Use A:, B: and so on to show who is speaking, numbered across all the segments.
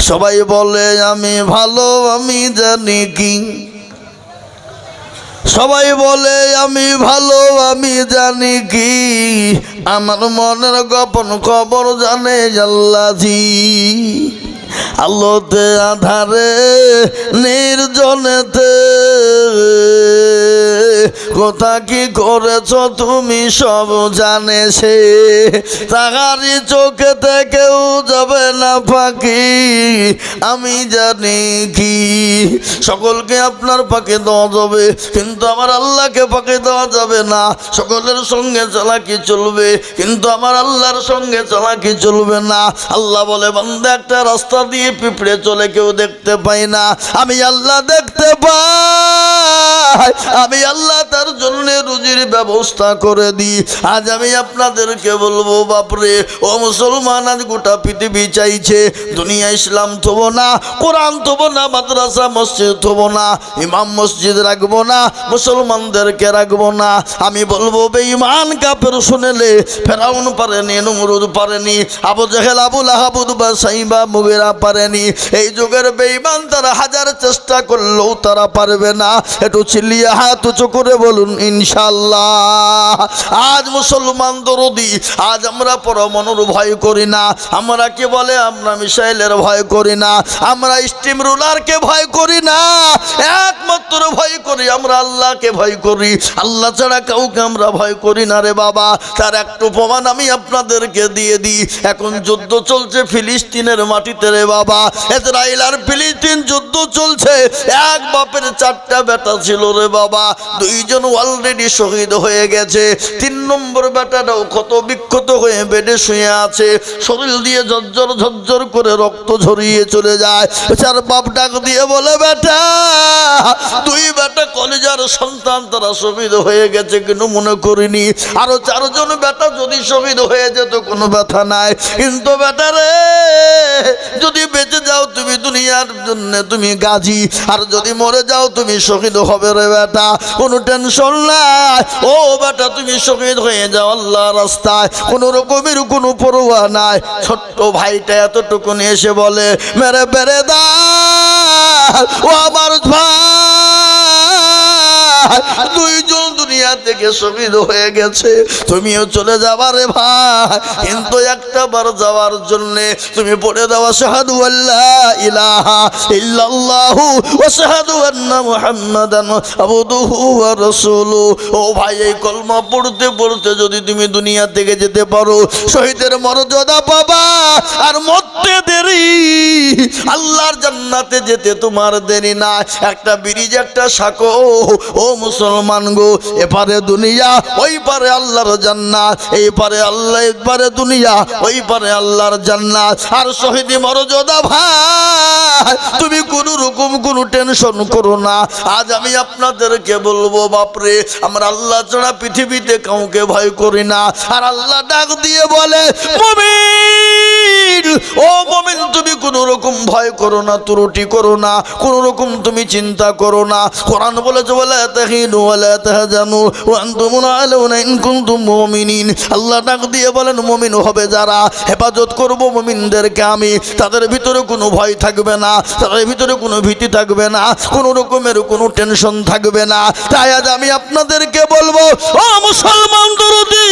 A: সবাই বলে, আমি ভালো, আমি জানি কি। সবাই বলে, আমি ভালো, আমি জানি কি। আমার মনের গোপন খবর জানে জাল্লাজি আলোতে, আধারে, নির্জনেতে। কোথা কি করেছ তুমি সব জানে সে। তাহারি চোখেতে কেউ যাবে না ফাঁকি, আমি জানি কি। সকলকে আপনার পাকে দেওয়া যাবে, কিন্তু আমার আল্লাহকে পাকে দেওয়া যাবে না। সকলের সঙ্গে চালাকি চলবে, কিন্তু আমার আল্লাহর সঙ্গে চালাকি চলবে না। আল্লাহ বলে, বান্দা, একটা রাস্তা দিয়ে পিঁপড়ে চলে কেউ দেখতে পাই না। আমি আল্লাহ দেখতে পাই। আমি আল্লাহ তার জন্য রুজির ব্যবস্থা করে দিই। আজ আমি আপনাদেরকে বলব, বাপরে, ও মুসলমান, আজ গোটা পৃথিবী চাইছে, দুনিয়া ইসলাম থব না, কোরআন থব না, মাদ্রাসা, মসজিদ থব না, ইমাম মসজিদ রাখব না, মুসলমানদেরকে রাখব না। আমি বলব, বেঈমান কাপের শুনেলে, ফেরাউন পারেনি, নমরুদ পারেনি, আবু জেহেল আবুল আহাবুদ বা সাইবা, মুগেরা পারেনি। এই যুগের বেঈমান তারা হাজার চেষ্টা করলেও তারা পারবে না। একটু চিল্লিয়ে হাত উঁচু করে বলুন ইনশাল্লাহ আজ মুসলমান দরদি, আজ আমরা পরমাণুর ভয় করি না। আমরা কি বলে? আমরা মিসাইলের ভয় করি না। আমরা স্টিম রুলারকে ভয় করি না। একমাত্র ভয় করি আমরা আল্লাহকে ভয় করি। আল্লাহ ছাড়া কাউকে আমরা ভয় করি না রে বাবা। তার একটু প্রমাণ আমি আপনাদেরকে দিয়ে দিই। এখন যুদ্ধ চলছে ফিলিস্তিনের মাটিতে রে বাবা, ইসরায়েল আর ফিলিস্তিন যুদ্ধ চলছে। এক বাপের চারটা বেটা ছিল রে বাবা, দুইজন অলরেডি শহীদ হয়ে গেছে। তিন নম্বর বেটাটাও ক্ষত বিক্ষত হয়ে বেডে শুয়ে আছে। শরীর দিয়ে ঝরঝর ঝরঝর করে রক্ত ঝরিয়ে চলে যায়। চার বাপ ডাক দিয়ে বলে, বেটা দুই বেটা কলেজার সন্তান, তারা শহীদ হয়ে গেছে কিন্তু মনে করিনি? আরও চারজন বেটা যদি শহীদ হয়ে যেত, কোনো ব্যথা নাই। কিন্তু বেটা রে দুনিয়ার জন্য তুমি গাজী। আর যদি মরে যাও, তুমি শহীদ হবে রে বেটা। কোনো টেনশন নাই। ও বেটা, তুমি শহীদ হয়ে যাও আল্লাহ রাস্তায়। কোনো রকমের কোনো পরোয়া নাই। ছোট্ট ভাইটা এতটুকু এসে বলে, মেরে বেড়ে দা ও আমার ভাই, দুইজন দুনিয়া থেকে শহীদ হয়ে গেছে। তুমিও চলে যাবা রে ভাই। কিন্তু একটা বার যাওয়ার জন্য তুমি পড়ে দেওয়া শাহাদু আল্লাহ ইলাহা ইল্লাল্লাহু ওয়া শাহাদু আন্না মুহাম্মাদান আবদুহু ওয়া রাসূলু। ও ভাই, এই কলমা পড়তে পড়তে যদি তুমি দুনিয়া থেকে যেতে পারো, শহীদের মর্যাদা পাবা। আর মরতে দেরি, আল্লাহর জান্নাতে যেতে তোমার দেরি না। একটা ব্রিজ, একটা সাঁকো। ও মুসলমান গো এপারে দুনিয়া, ওই পারে আল্লাহর জান্নাত। এই পারে আল্লাহ এপারে দুনিয়া, ওই পারে আল্লাহর জান্নাত। আর শহীদি মর্যাদা ভাই, তুমি কোনো রকম কোনো টেনশন করো না। আজ আমি আপনাদেরকে বলব, বাপরে, আমরা আল্লাহ ছাড়া পৃথিবীতে কাউকে ভয় করি না। আর আল্লাহ ডাক দিয়ে বলে, মমিন! ও তুমি কোনো রকম ভয় করো না, ত্রুটি করো না, কোনো রকম তুমি চিন্তা করো না। কোরআন বলেছে বলে তাহিনু আলাউনা ইন কুনতুম মুমিনিন। আল্লাহ ডাক দিয়ে বলেন, মুমিন হবে যারা? হেফাজত করব মুমিনদেরকে আমি। তাদের ভিতরে কোনো ভয় থাকবে না, তাদের ভিতরে কোনো ভীতি থাকবে না, কোনো রকমের কোনো টেনশন থাকবে না। তাই আজ আমি আপনাদেরকে বলব, ও মুসলমান দরদি,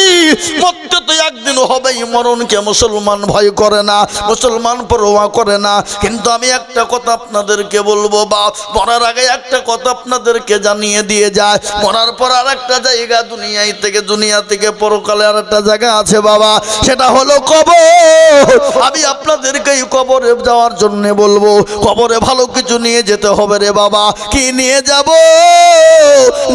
A: মরতে তো একদিন হবেই মরণকে মুসলমান ভয় না, মুসলমান পরোয়া করে না। কিন্তু আমি একটা কথা আপনাদেরকে বলব বা, মরার আগে একটা কথা আপনাদেরকে জানিয়ে দিয়ে যায়। মরার পর আর একটা জায়গা দুনিয়ায় থেকে, দুনিয়া থেকে পরকালে আর একটা জায়গা আছে বাবা, সেটা হলো কবর। আমি আপনাদেরকে কবরে যাওয়ার জন্য বলব, কবরে ভালো কিছু নিয়ে যেতে হবে রে বাবা। কি নিয়ে যাব?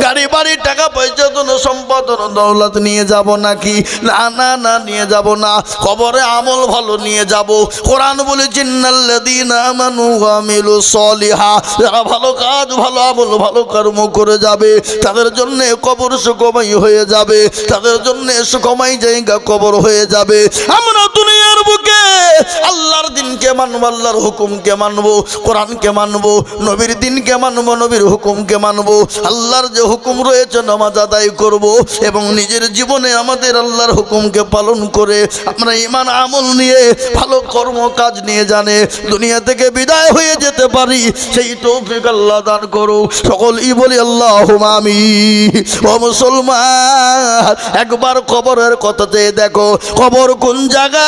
A: গাড়ি, বাড়ি, টাকা পয়সা, ধন সম্পদ দৌলত নিয়ে যাব নাকি? না না না, নিয়ে যাব না। কবরে আমল ভালো নিয়ে যাব। কোরআন বলে যারা ভালো কাজ, ভালো আমল, ভালো কর্ম করে যাবে, তাদের জন্য কবর সুকমাই হয়ে যাবে, তাদের জন্য সুকমাই জায়গা কবর হয়ে যাবে। আমরা আল্লাহর দিনকে মানবো, আল্লাহর হুকুমকে মানবো, কোরআনকে মানবো, নবীর দিনকে মানবো, নবীর হুকুমকে মানবো, আল্লাহর যে হুকুম রয়েছে নামাজ আদায় করব এবং নিজের জীবনে আমাদের আল্লাহর হুকুমকে পালন করে আমরা ইমান আমল নিয়ে ভালো কর্ম কাজ নিয়ে জানে, দুনিয়া থেকে বিদায় হয়ে যেতে পারি, সেই তৌফিক আল্লাহ দান করো সকল ই বলি আল্লাহ আমি ও মুসলমান, একবার কবরের কথাতে দেখো, কবর কোন জায়গা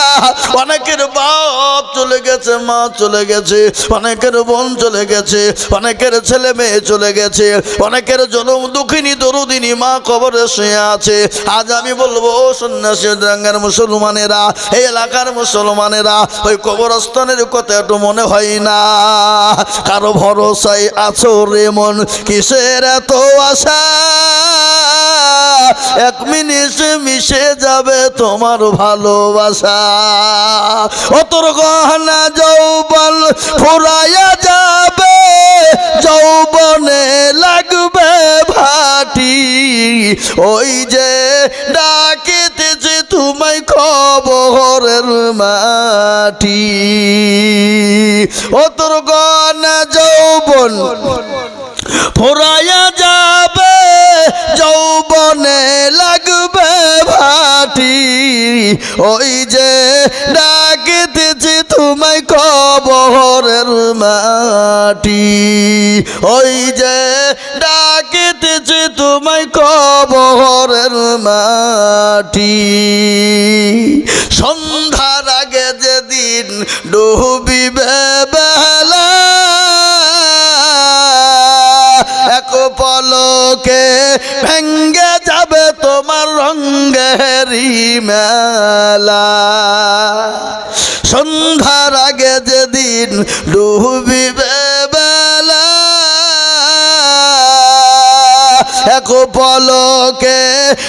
A: অনেকের বাপ চলে গেছে, মা চলে গেছে, অনেকের বোন চলে গেছে, অনেকের ছেলে মেয়ে চলে গেছে, অনেকের জনম দুঃখিনী, দরুদিনী, মা কবরে শুয়ে আছে। আজ আমি বলব সন্ন্যাসী রাঙ্গার মুসলমানেরা, এই এলাকার মুসলমানেরা, ওই কবরস্থানের কথা একটু মনে হয় না। কারও ভরসায় আছো রে মন, কিসের এত আশা? এক মিনিটে মিশে যাবে তোমার ভালোবাসা। ও তোর গহনা যৌবন ফুরাইয়া যাবে, যৌবনে লাগবে ভাটি। ওই যে ডাকিতেছে তোমায় খবরের মাটি। ও তোর গহনা যৌবন ফুরাইয়া যাবে, যৌবনে লাগবে ভাটি। ওই যে ডাকিতেছি তোমায় কবরের মাটি। ওই যে ডাকিতেছি তোমায় কবরের মাটি। সন্ধ্যার আগে যেদিন ডুবিবে বেলা, এক পলকে ভেঙ্গে যেদিন ডুবিবে বেলা এক পলকে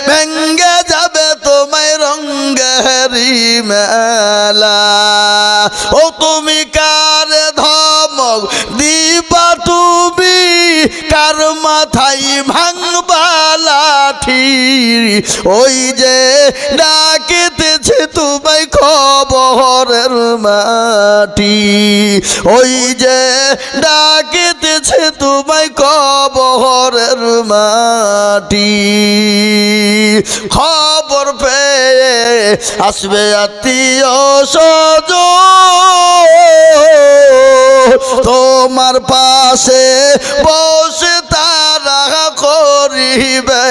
A: ভেঙ্গে যাবে তোমায় রঙ্গেরি মেলা। ও তুমি কার ধমক দিবা তুমি? কার মাথায় ভাঙবা লাঠি ওই যে ডাকিতেছে তোমায় খবরের মাটি। ওই যে ডাকিতেছে তোমায় কবরের মাটি। খবর পেয়ে আসবে আত্মীয় সজ তোমার পাশে বসে তারা করিবে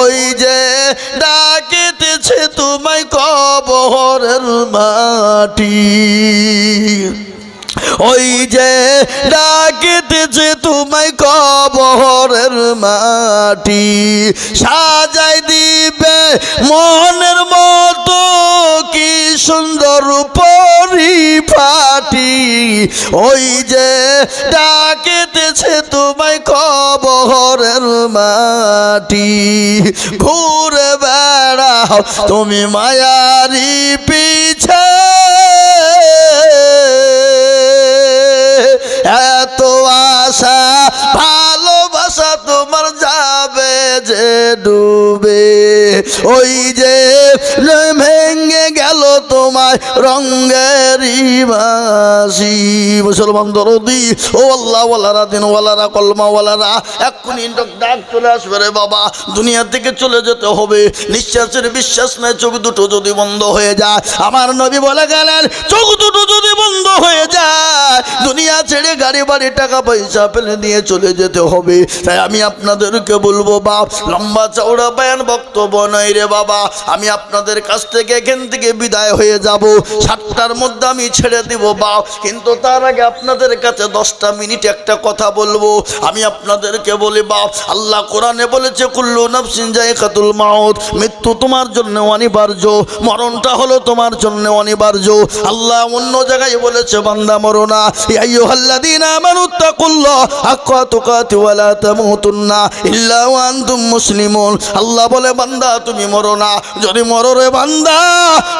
A: ওই যে ডাকিতেছে তোমায় কবরের মাটি। ওই যে ডাকিতেছে তোমায় কবরের মাটি। সাজাই দিবে মনের মতো কি সুন্দর পরিপাটি ওই যে ডাকিতেছে তোমায় কবরের মাটি। ঘুরে বেড়াও, তুমি মায়ারি পিছে। এত আশা, ভালোবাসা তোমার যাবে যে ডুবে। ওই যে ভেঙে গেল তোমার রঙ্গের বাসি। মুসলমান দরদি, ও আল্লাহ ওয়ালারা, দিন ওয়ালারা, কলমা ওয়ালারা, এক্ষুনি ডাক চলে আসবে রে বাবা। দুনিয়া থেকে চলে যেতে হবে। নিঃশ্বাসের বিশ্বাস নাই, চোখ দুটো যদি বন্ধ হয়ে যায়। আমার নবী বলে গেলেন, চোখ দুটো যদি বন্ধ হয়ে যায়, দুনিয়া ছেড়ে গাড়ি, বাড়ি, টাকা, পয়সা ফেলে নিয়ে চলে যেতে হবে। তাই আমি আপনাদেরকে বলব, বাপ, লম্বা চওড়া বয়ান বক্তব্য নয় রে বাবা। আমি আপনাদের কাছ থেকে এখান থেকে বিদায় হয়ে যাব। সাতটার মধ্যে আমি ছেড়ে দিব বাপ কিন্তু তার আগে আপনাদের কাছে দশটা মিনিট একটা কথা বলব। আমি আপনাদেরকে বলি বাপ আল্লাহ কোরআনে বলেছে, কুল্লু নাফসিন জায়কাতুল মাউত। মৃত্যু তোমার জন্য অনিবার্য, মরণটা হলো তোমার জন্য অনিবার্য। আল্লাহ অন্য জায়গায় বলেছে, বান্দা মরনা ইয়া আইয়ুহাল্লাযীনা আমানুত্তাকুল্লাহ হাক্কা তুকাতি ওয়া লা তামুতুন্না ইল্লা ওয়া আনতুম মুসলিমুন। আল্লাহ বলে, বান্দা, তুমি মরো না। যদি মরো রে বান্দা,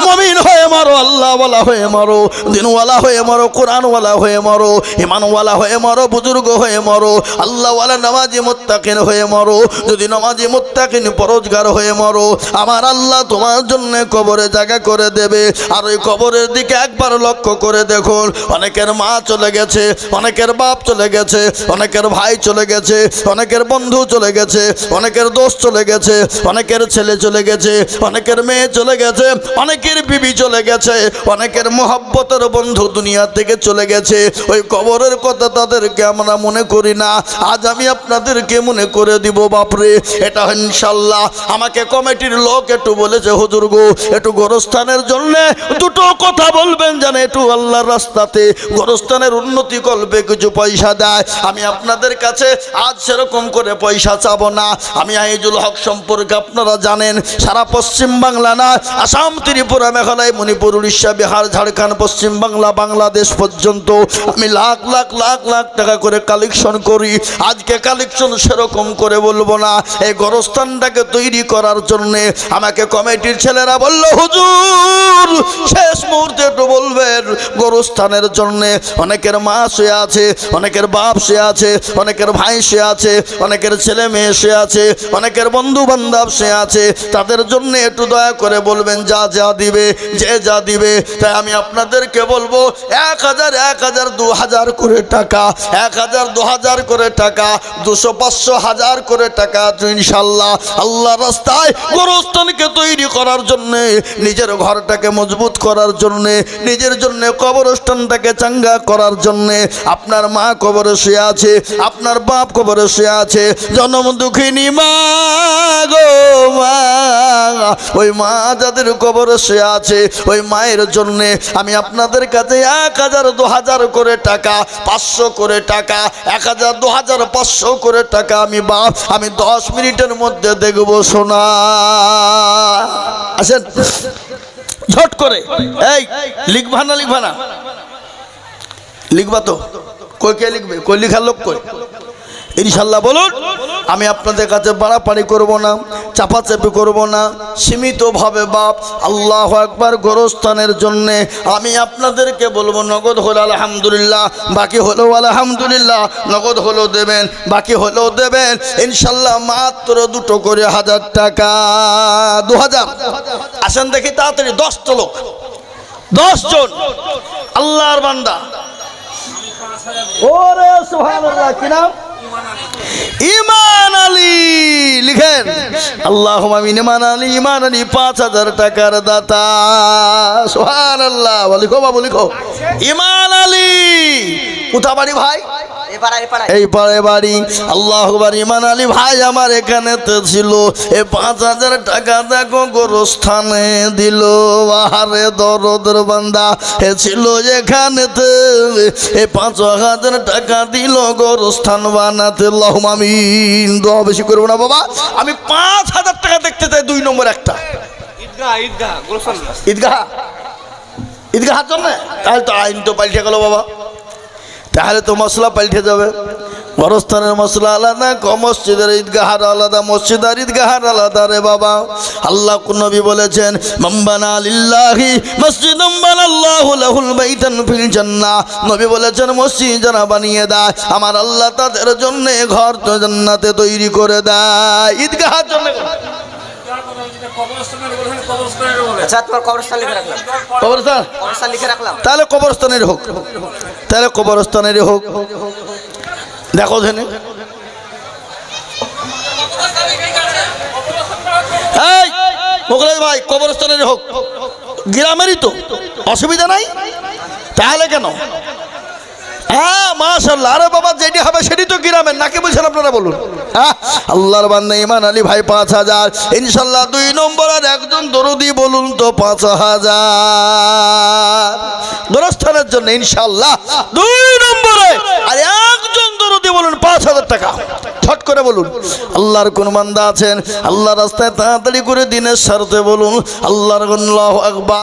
A: মুমিন হয়ে হয়ে মারো, আল্লাহওয়ালা হয়ে মারো, দিনওয়ালা হয়ে মারো, কোরআনওয়ালা হয়ে মারো ইমানওয়ালা হয়ে মারো, বুজুর্গ হয়ে মারো, আল্লাহওয়ালা নামাজি মোত্তাকিন হয়ে মারো, যদি নামাজি মোত্তাকিন পরোজগার হয়ে মারো, আমার আল্লাহ তোমার জন্য কবরে জায়গা করে দেবে, আর ওই কবরের দিকে একবার লক্ষ্য করে দেখুন, অনেকের মা চলে গেছে, অনেকের বাপ চলে গেছে, অনেকের ভাই চলে গেছে, অনেকের বন্ধু চলে গেছে, অনেকের দোষ চলে গেছে, অনেকের ছেলে চলে গেছে, অনেকের মেয়ে চলে গেছে, অনেকের বিবি চলে গেছে। অনেকের মোহাব্বতের বন্ধু দুনিয়া থেকে চলে গেছে। ওই কবরের কথা তাদেরকে আমরা মনে করি না। আজ আমি আপনাদেরকে মনে করে দিব, বাপরে, এটা ইনশাল্লাহ আমাকে কমিটির লোক একটু বলেছে, হুজুর গো, একটু গোরস্থানের জন্য দুটো কথা বলবেন জানে একটু আল্লাহর রাস্তাতে গোরস্থানের উন্নতি করবে, কিছু পয়সা দেয়। আমি আপনাদের কাছে আজ সেরকম করে পয়সা চাবো না। আমি আইজুল হক সম্পর্কে আপনারা জানেন, সারা পশ্চিম বাংলা না আসাম, ত্রিপুরা, মেঘালয় মণিপুর, উড়িষ্যা, বিহার, ঝাড়খণ্ড, পশ্চিম বাংলা, বাংলাদেশ পর্যন্ত আমি লাখ লাখ লাখ লাখ টাকা করে কালেকশন করি। আজকে কালেকশন সেরকম করে বলব না। এই গরস্থানটাকে তৈরি করার জন্যে আমাকে কমিটির ছেলেরা বলল, হুজুর, শেষ মুহূর্তে একটু বলবেন গরুস্থানের জন্যে। অনেকের মা সে আছে, অনেকের বাপ শুয়ে আছে, অনেকের ভাই সে আছে, অনেকের ছেলে মেয়ে সে আছে, অনেকের বন্ধু বান্ধব শুয়ে আছে। তাদের জন্য একটু দয়া করে বলবেন, যা যা দিবে যে যা দিবে, তাই আমি আপনাদেরকে বলব, এক হাজার এক হাজার, দু হাজার করে টাকা, এক হাজার, দু হাজার করে টাকা, দুশো, পাঁচশো, হাজার করে টাকা ইনশাল্লাহ আল্লাহ রাস্তায় গোরস্থানকে তৈরি করার জন্যে, নিজের ঘরটাকে মজবুত করার জন্যে, নিজের জন্য কবরস্থানটাকে চাঙ্গা করার জন্যে, আপনার মা কবরে শুয়ে আছে, আপনার বাপ কবরে শুয়ে আছে, জন্ম দুঃখিনী মা গো মা, ওই মা যাদের কবরে শুয়ে আছে ওই মায়ের জন্যে আমি আপনাদের কাছে এক হাজার, দু হাজার করে টাকা, পাঁচশো করে টাকা, এক হাজার, দু হাজার, পাঁচশো করে টাকা আমি বাপ আমি দশ মিনিটের মধ্যে দেখব সোনা। আসেন। ঝট করে। এই, লিখবা না লিখবা না। লিখবা তো। কই কে লিখবে? কই লিখার লোক কই? ইনশাল্লাহ বলুন, আমি আপনাদের কাছে বাড়াপাড়ি করব না, চাপাচাপি করব না, সীমিতভাবে বাপ, আল্লাহ একবার গোরস্থানের জন্যে আমি আপনাদেরকে বলব, নগদ হলো আলহামদুলিল্লাহ, বাকি হলেও আলহামদুলিল্লাহ, নগদ হলেও দেবেন, বাকি হলেও দেবেন, ইনশাল্লাহ মাত্র দুটো করে হাজার টাকা, দু হাজার। আসেন দেখি তাড়াতাড়ি, দশটা লোক, দশজন, আল্লাহর বান্দা। ওরে সুবহানাল্লাহ, কি নাম? ইমান আলী লিখেন আল্লাহ ইমান আলী ইমান আলী, পাঁচ হাজার টাকার দাতা। সোহান আল্লাহ লিখো বাবু লিখো ইমান আলী কোথা বাড়ি ভাই? এই পাড়ে বাড়ি। আল্লাহ বাড়ি ইমান আলী ভাই আমার এখানে তো ছিল। এ পাঁচ হাজার টাকা দেখো গোরস্থানে দিল। আহারে দরদের বান্দা এ ছিল এখানেতে এ পাঁচ হাজার টাকা দিল গোরস্থান বানাতে। লহমামিন দোয়া বেশি করব না বাবা। আমি পাঁচ হাজার টাকা দেখতে চাই দুই নম্বর একটা।
B: ঈদগাহ ঈদগাহ
A: ঈদগাহ? ঈদগাহার জন্য তাহলে তো আইন তো পাল্টে গেল বাবা। তাহলে তো মশলা পাল্টে যাবে। বরস্থানের মশলা আলাদা ক মসজিদের ঈদগাহার আলাদা মসজিদ আর ঈদগাহার আলাদা রে বাবা। আল্লাহ কোন নবী বলেছেন মাম্বানা লিল্লাহি মসজিদ লাহুল বাইতান ফিল জান্নাহ। নবী বলেছেন, মসজিদ যারা বানিয়ে দেয়, আমার আল্লাহ তাদের জন্য ঘর তো জান্নাতে তৈরি করে দেয়, ঈদগাহার জন্য।
B: আচ্ছা তোমার কবরস্থান লিখে রাখলাম।
A: কবরস্থান?
B: কবরস্থান লিখে রাখলাম।
A: তাহলে কবরস্থানের হোক তাহলে কবরস্থানের হোক দেখো ধেনে এই মোগলাই ভাই কবরস্থানের হোক গ্রামেরই তো। অসুবিধা নাই? তাহলে কেন? হ্যাঁ মাশাল্লাহ আরে বাবা যেটি হবে সেটি তো গ্রামের। নাকি বলছেন আপনারা বলুন? আল্লাহর বান্দা ইমান আলী ভাই পাঁচ হাজার। ইনশাল্লাহ দুই নম্বর আর একজন দরদি বলুন তো পাঁচ হাজার। দরস্থানের জন্য ইনশাল্লাহ দুই নম্বরে আর একজন দরদি বলুন পাঁচ হাজার টাকা। ছট করে বলুন। আল্লাহর কোন বান্দা আছেন? আল্লাহ রাস্তায় তাড়াতাড়ি করে দিনের স্বার্থে বলুন। আল্লাহর আল্লাহ আকবার।